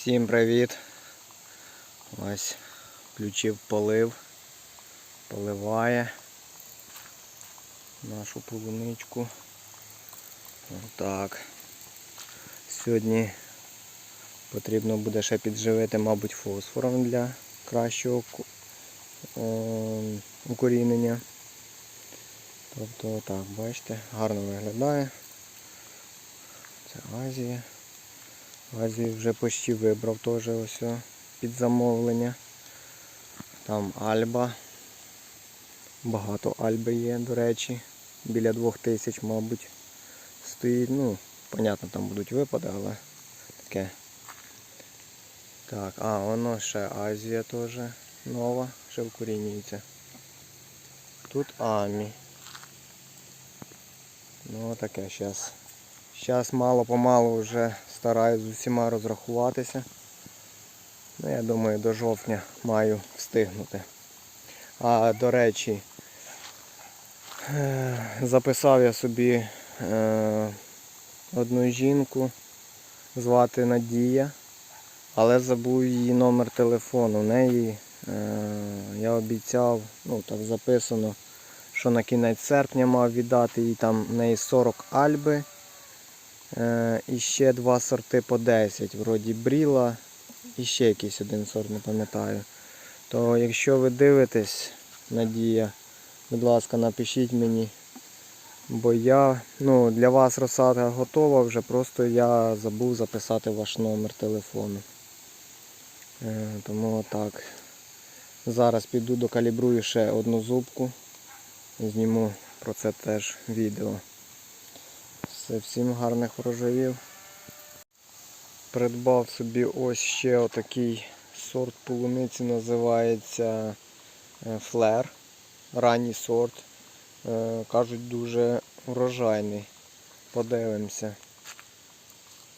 Всім привіт! Ось включив полив, поливає нашу полуничку. Отак. Сьогодні потрібно буде ще підживити, мабуть, фосфором для кращого е, укорінення. Тобто так, бачите, гарно виглядає. Це Азія. Азію вже почти вибрав теж ось під замовлення. Там Альба. Багато Альби є, до речі. Біля 2000, мабуть, стоїть. Ну, понятно, там будуть випади, але таке. Так, а, воно ще Азія теж нова, ще вкорінюється. Тут Амі. Ну таке зараз. Зараз мало-помалу вже стараюсь з усіма розрахуватися. Ну, я думаю, до жовтня маю встигнути. А до речі, е, записав я собі е, одну жінку, звати Надія, але забув її номер телефону. В неї е, я обіцяв, ну так записано, що на кінець серпня мав віддати їй там в неї 40 альби. Е, і ще два сорти по 10, вроді бріла і ще якийсь один сорт, не пам'ятаю. То якщо ви дивитесь, Надія, будь ласка, напишіть мені. Бо я, ну, для вас розсада готова, вже просто я забув записати ваш номер телефону. Е, тому отак. Зараз піду докалібрую ще одну зубку. Зніму про це теж відео. Все, всім гарних врожаїв. Придбав собі ось ще отакий сорт полуниці, називається е, флер. Ранній сорт. Е, Кажуть, дуже врожайний. Подивимося.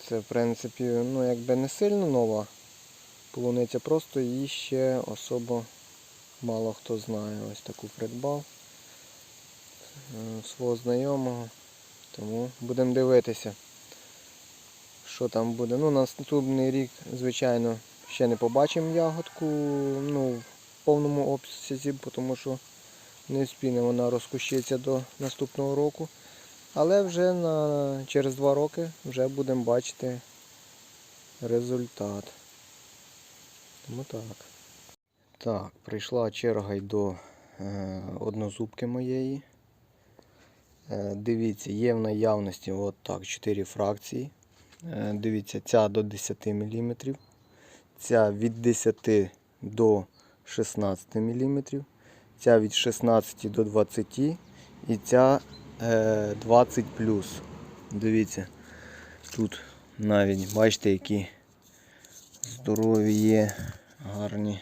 Це в принципі ну, якби не сильно нова полуниця, просто її ще особо мало хто знає. Ось таку придбав е, свого знайомого. Тому будемо дивитися, що там буде. Ну, наступний рік, звичайно, ще не побачимо ягодку ну, в повному обсязі, тому що не вспіне вона розкущиться до наступного року. Але вже на, через два роки вже будемо бачити результат. Тому так. Так, прийшла черга й до е, однозубки моєї. Е, Дивіться, є в наявності от так, 4 фракції. Е, Дивіться, ця до 10 мм, ця від 10 до 16 мм, ця від 16 до 20 і ця е, 20 Дивіться, тут навіть бачите, які здорові є, гарні.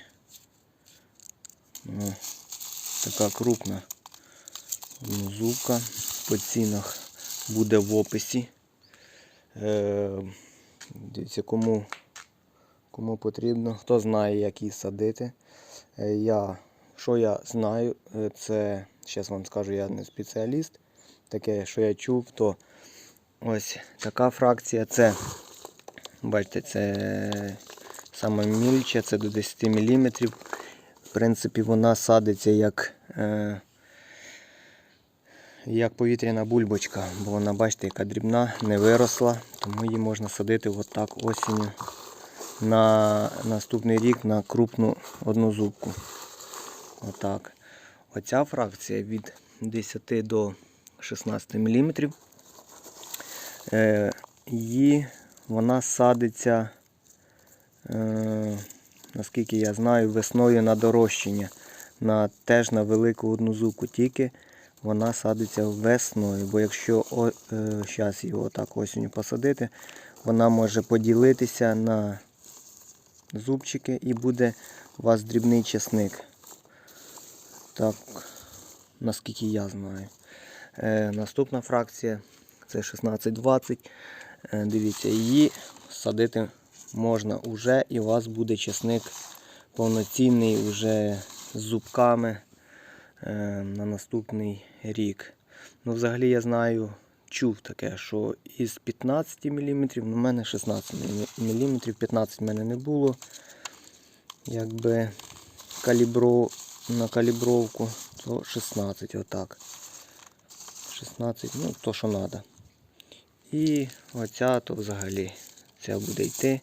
Ну, така крупна зубка по цінах буде в описі. Е, дивіться, кому, кому потрібно, хто знає, як її садити. Е, я, що я знаю, е, це, зараз вам скажу, я не спеціаліст. Таке, що я чув, то ось така фракція це, бачите, це саме мільче, це до 10 мм. В принципі, вона садиться як. Е, як повітряна бульбочка, бо вона, бачите, яка дрібна, не виросла, тому її можна садити отак осінню на наступний рік на крупну однозубку. Отак. Оця фракція від 10 до 16 мм. Е, її вона садиться, е, наскільки я знаю, весною на дорощення. На, теж на велику однозубку. Тільки вона садиться весною, бо якщо зараз його так осінню посадити, вона може поділитися на зубчики і буде у вас дрібний чесник. Так, наскільки я знаю. Е, наступна фракція це 16-20. Е, дивіться, її садити можна уже і у вас буде чесник повноцінний вже з зубками. Е, на наступний рік. Ну, взагалі я знаю чув таке, що із 15 мм, ну, в мене 16 мм, 15 в мене не було. Якби калібро, на калібровку, то 16 отак. 16, ну то що треба. І оця то взагалі ця буде йти.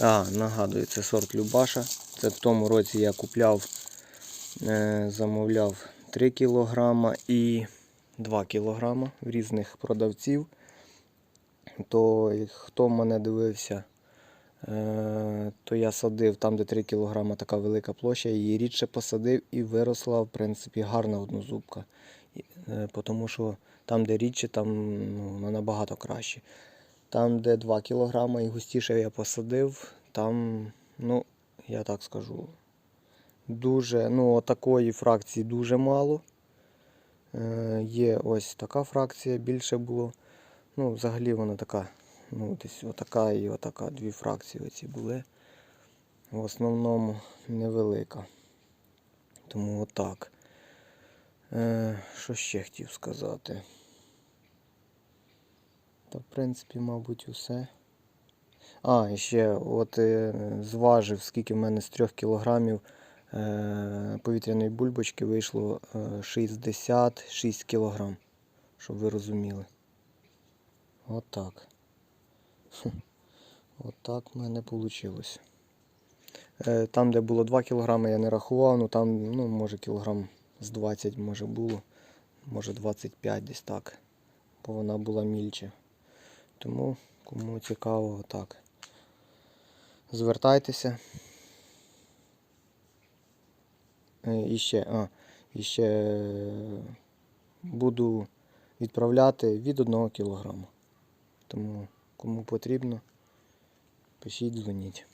А, нагадую, це сорт Любаша. Це в тому році я купляв, замовляв 3 кг і 2 кг в різних продавців. То хто мене дивився, е, то я садив там, де 3 кг така велика площа, її рідше посадив і виросла, в принципі, гарна однозубка. Е, Тому що там, де рідше, там ну, набагато краще. Там, де 2 кг і густіше я посадив, там, ну, я так скажу, дуже, ну, отакої фракції дуже мало. Е, є ось така фракція, більше було. Ну, взагалі вона така, ну, десь отака і отака, дві фракції оці були. В основному невелика. Тому отак. Е, що ще хотів сказати? Та, в принципі, мабуть, усе. А, і ще от е, зважив, скільки в мене з 3 кілограмів повітряної бульбочки вийшло е, 66 кілограм, щоб ви розуміли. Отак. Отак в мене вийшло. Е, Там, де було 2 кілограми, я не рахував, ну там, ну, може, кілограм з 20 може було, може 25 десь так, бо вона була мільче. Тому кому цікаво, так. Звертайтеся. Е, І ще, а, іще е, буду відправляти від 1 кг. Тому кому потрібно, пишіть, дзвоніть.